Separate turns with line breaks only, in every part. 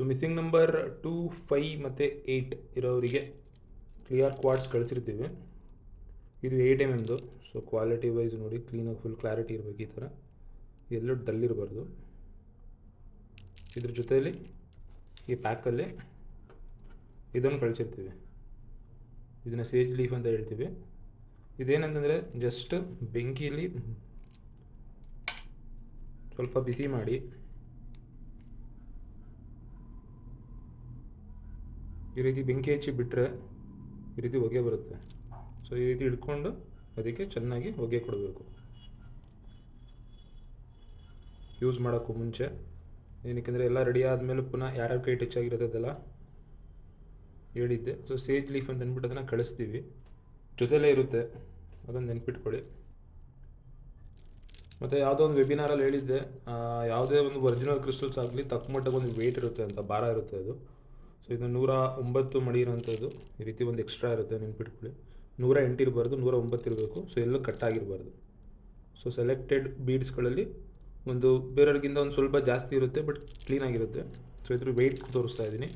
So missing number two five ಮತ್ತು eight ಇರೋರಿಗೆ clear quads ಕಳಿಸಿರ್ತೀವಿ. ಇದು ಏಯ್ಟ್ ಎಂ ಎಮ್ದು ಸೊ ಕ್ವಾಲಿಟಿ ವೈಸ್ ನೋಡಿ ಕ್ಲೀನಾಗಿ ಫುಲ್ ಕ್ಲಾರಿಟಿ ಇರಬೇಕು ಈ ಥರ. ಎಲ್ಲೂ ಡಲ್ ಇರಬಾರ್ದು. ಇದ್ರ ಜೊತೆಯಲ್ಲಿ ಈ ಪ್ಯಾಕಲ್ಲಿ ಇದನ್ನು ಕಳಿಸಿರ್ತೀವಿ. ಇದನ್ನು ಸೇಜ್ ಲೀಫ್ ಅಂತ ಹೇಳ್ತೀವಿ. ಇದೇನಂತಂದರೆ ಜಸ್ಟ್ ಬೆಂಕಿಯಲ್ಲಿ ಸ್ವಲ್ಪ ಬಿಸಿ ಮಾಡಿ ಈ ರೀತಿ ಬೆಂಕಿ ಹಚ್ಚಿ ಬಿಟ್ಟರೆ ಈ ರೀತಿ ಹೊಗೆ ಬರುತ್ತೆ. ಸೊ ಈ ರೀತಿ ಹಿಡ್ಕೊಂಡು ಅದಕ್ಕೆ ಚೆನ್ನಾಗಿ ಹೊಗೆ ಕೊಡಬೇಕು. ಯೂಸ್ ಮಾಡೋಕ್ಕೂ ಮುಂಚೆ. ಏನಕ್ಕೆಂದರೆ ಎಲ್ಲ ರೆಡಿ ಆದಮೇಲೆ ಪುನಃ ಯಾರ್ಯಾರು ಕೈ ಟಚ್ ಆಗಿರೋದಲ್ಲ ಹೇಳಿದ್ದೆ. ಸೊ ಸೇಜ್ ಲೀಫ್ ಅಂತ ಅಂದ್ಬಿಟ್ಟು ಅದನ್ನು ಕಳಿಸ್ತೀವಿ. ಜೊತೆಲೇ ಇರುತ್ತೆ. ಅದನ್ನು ನೆನ್ಪಿಟ್ಕೊಳ್ಳಿ. ಮತ್ತು ಯಾವುದೋ ಒಂದು ವೆಬಿನಾರಲ್ಲಿ ಹೇಳಿದ್ದೆ ಯಾವುದೇ ಒಂದು ಒರಿಜಿನಲ್ ಕ್ರಿಸ್ಟಲ್ಸ್ ಆಗಲಿ ತಕ್ಕ ಮಟ್ಟಕ್ಕೆ ಒಂದು ವೆಯ್ಟ್ ಇರುತ್ತೆ ಅಂತ, ಭಾರ ಇರುತ್ತೆ ಅದು. ಸೊ ಇದು ನೂರ ಒಂಬತ್ತು ಮಡಿ ಇರೋಂಥದ್ದು ಈ ರೀತಿ ಒಂದು ಎಕ್ಸ್ಟ್ರಾ ಇರುತ್ತೆ, ನೆನ್ಪಿಟ್ಕೊಳ್ಳಿ. ನೂರ ಎಂಟು ಇರಬಾರ್ದು, ನೂರ ಒಂಬತ್ತು ಇರಬೇಕು. ಸೊ ಎಲ್ಲೂ ಕಟ್ಟಾಗಿರಬಾರ್ದು ಸೊ ಸೆಲೆಕ್ಟೆಡ್ ಬೀಡ್ಸ್ಗಳಲ್ಲಿ ಒಂದು ಬೇರೆಯವ್ರಿಗಿಂತ ಒಂದು ಸ್ವಲ್ಪ ಜಾಸ್ತಿ ಇರುತ್ತೆ ಬಟ್ ಕ್ಲೀನಾಗಿರುತ್ತೆ ಸೊ ಇದ್ರ ವೆಯ್ಟ್ ತೋರಿಸ್ತಾ ಇದ್ದೀನಿ.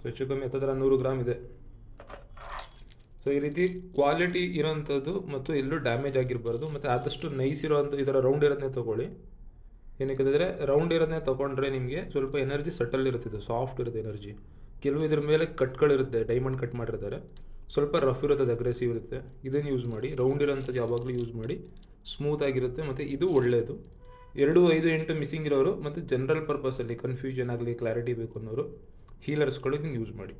ಸೊ ಹೆಚ್ಚು ಕಮ್ಮಿ ಹತ್ತತ್ರ ನೂರು ಗ್ರಾಮ್ ಇದೆ. ಸೊ ಈ ರೀತಿ ಕ್ವಾಲಿಟಿ ಇರೋಂಥದ್ದು ಮತ್ತು ಎಲ್ಲೂ ಡ್ಯಾಮೇಜ್ ಆಗಿರಬಾರ್ದು ಮತ್ತು ಆದಷ್ಟು ನೈಸ್ ಇರೋವಂಥ ಈ ಥರ ರೌಂಡ್ ಇರೋದನ್ನೇ ತೊಗೊಳ್ಳಿ. ಏನಕ್ಕೆ ರೌಂಡ್ ಇರೋದನ್ನೇ ತೊಗೊಂಡ್ರೆ ನಿಮಗೆ ಸ್ವಲ್ಪ ಎನರ್ಜಿ ಸಟಲ್ ಇರುತ್ತೆ ಇದು ಸಾಫ್ಟ್ ಇರುತ್ತೆ ಎನರ್ಜಿ ಕೆಲವು ಇದ್ರ ಮೇಲೆ ಕಟ್ಗಳಿರುತ್ತೆ ಡೈಮಂಡ್ ಕಟ್ ಮಾಡಿರ್ತಾರೆ. ಸ್ವಲ್ಪ ರಫ್ ಇರುತ್ತೆ ಅಗ್ರೆಸಿವ್ ಇರುತ್ತೆ. ಇದನ್ನು ಯೂಸ್ ಮಾಡಿ ರೌಂಡ್ ಇರೋಂಥದ್ದು ಯಾವಾಗಲೂ ಯೂಸ್ ಮಾಡಿ ಸ್ಮೂತ್ ಆಗಿರುತ್ತೆ ಮತ್ತು ಇದು ಒಳ್ಳೆಯದು ಎರಡು, ಐದು, ಎಂಟು ಮಿಸ್ಸಿಂಗ್ ಇರೋರು ಮತ್ತು ಜನರಲ್ ಪರ್ಪಸಲ್ಲಿ ಕನ್ಫ್ಯೂಷನ್ ಆಗಲಿ ಕ್ಲಾರಿಟಿ ಬೇಕು ಅನ್ನೋರು ಹೀಲರ್ಸ್ಗಳು ಇದನ್ನು ಯೂಸ್ ಮಾಡಿ.